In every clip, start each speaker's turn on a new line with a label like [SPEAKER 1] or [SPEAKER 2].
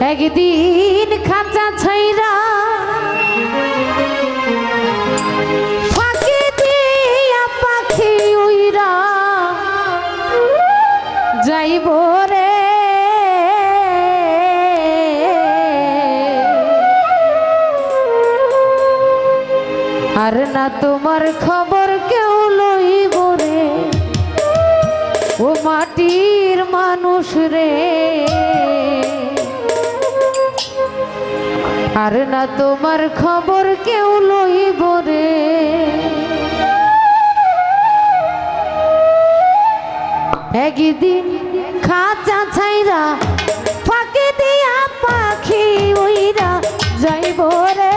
[SPEAKER 1] একদিন খাঁচা ছাইরা ফাঁকি দিয়া পাখি উইরা যাইব রে। আর না তোমার খবর কেউ লইব রে। ও মাটির মানুষ রে। আর না তোমার খবর কেউ লইব রে। একদিন খাঁচা ছাইরা ফাঁকে দিয়া পাখি উইরা যাইব রে।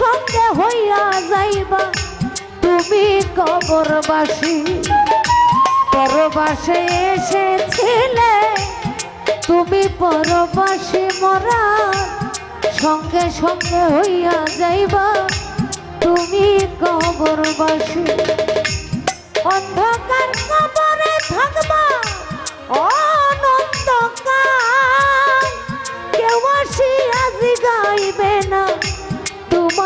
[SPEAKER 1] সঙ্গে হইয়া যাইবা। তুমি কবরবাসী, পরবাসে এসেছিলে। তুমি পরবাসী মরার সঙ্গে সঙ্গে হইয়া যাইবা। তুমি কবরবাসী, অন্ধকার কবরে থাকবা। অনন্তকাল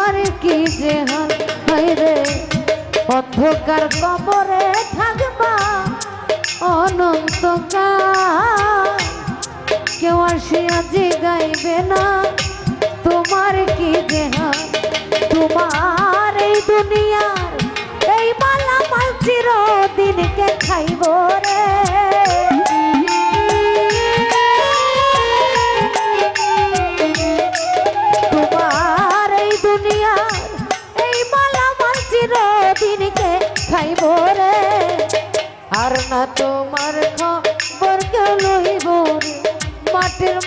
[SPEAKER 1] তোমার কি যে হায় রে, অন্ধকার কবরে থাকবা অনন্তকাল। কেউ আসি আজি গাইবে না তোমার কি যে তোমার এই দুনিয়ার এই মালা মাল চিরদিনকে খাইব রে।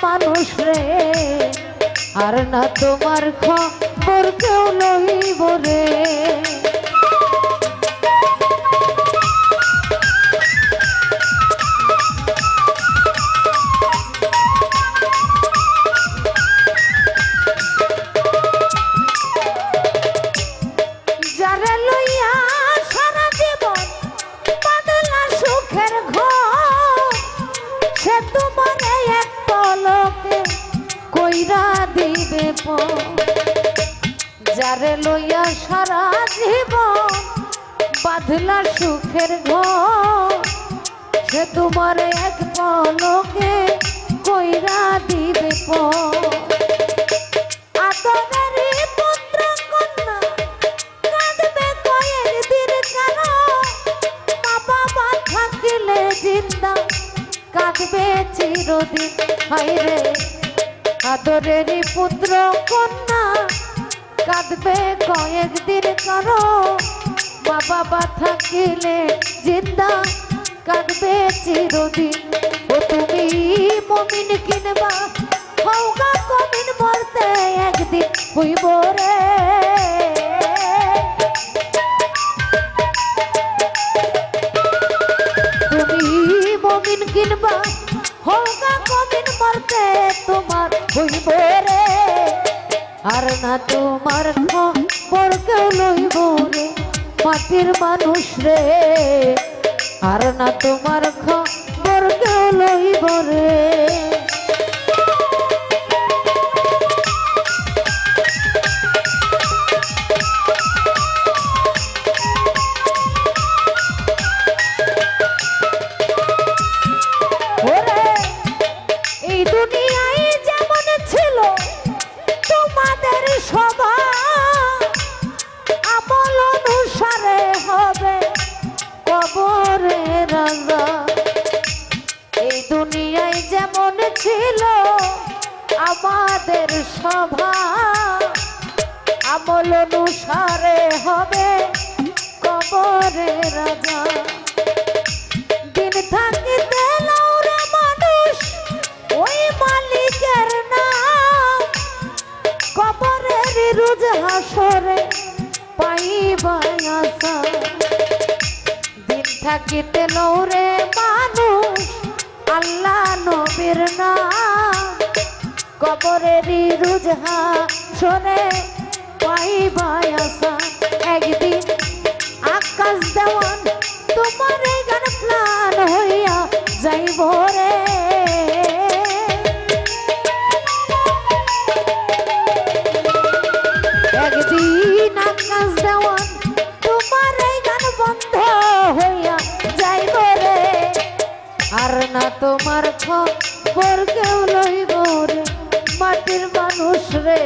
[SPEAKER 1] মানুষ রে। আর না তোমার খবর কেউ লইব যারে লইয়া সারা জীবন বাঁধলা সুখের সে তোমার এক পলকে কইরা দিবে কন্যা কাঁদবে চিরদিন রে আদরের পুত্র কন্যা, কাঁদবে কয়েকদিন করো। মা বাবা থাকিলে জিন্দা, কাঁদবে চিরদিন। ও তুমি মমিন কিনবা হৌগা কমিন বলতে একদিন হইব রে। খবর কেউ লইব রে? মাটির মানুষ রে। আর না তোমার খবর কেউ লইব রে। আমাদের সভা। আমল অনুসারে হবে কবরে রাজা। দিন থাকিতে মানুষ, ওই মালিকের নাম। কবরের রোজ হাসরে পাইবাই আশা। দিন থাকিতে লৌরে মানুষ, আল্লাহ নবীর নাম। কবরেরই রুজহা শোনে পাইবাই আশা একদিন আকাশ দেওয়ান তোমার গান প্লান হইয়া যাইব রে। একদিন আকাশ দেওয়ান তোমার গান বন্ধ হইয়া যাইব রে। আর না তোমার খবর কেউ লইব রে। মাটির মানুষ রে।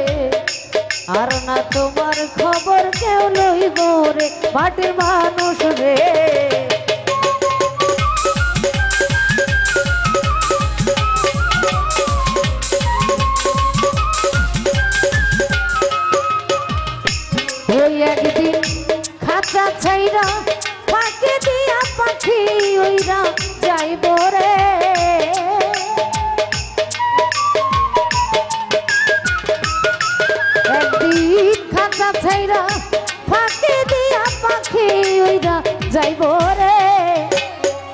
[SPEAKER 1] আর না তোমার খবর কেউ লইব রে, মাটির মানুষ রে। ছাইরা ফাঁকে দিয়া পাখি ওইরা যাইব রে। ওইরা যাইব রে।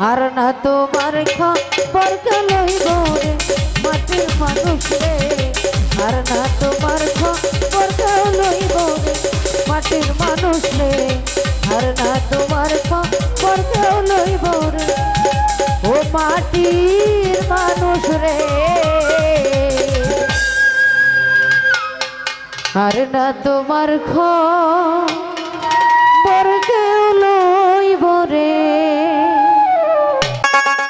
[SPEAKER 1] আর না তোমার খবর লইব রে মাটির মানুষ রে। আর না তোমার খবর লইব রে মাটির মানুষ রে। আর না তোমার খবর লইব রে ও মাটির মানুষ রে। আর না তোমার খবর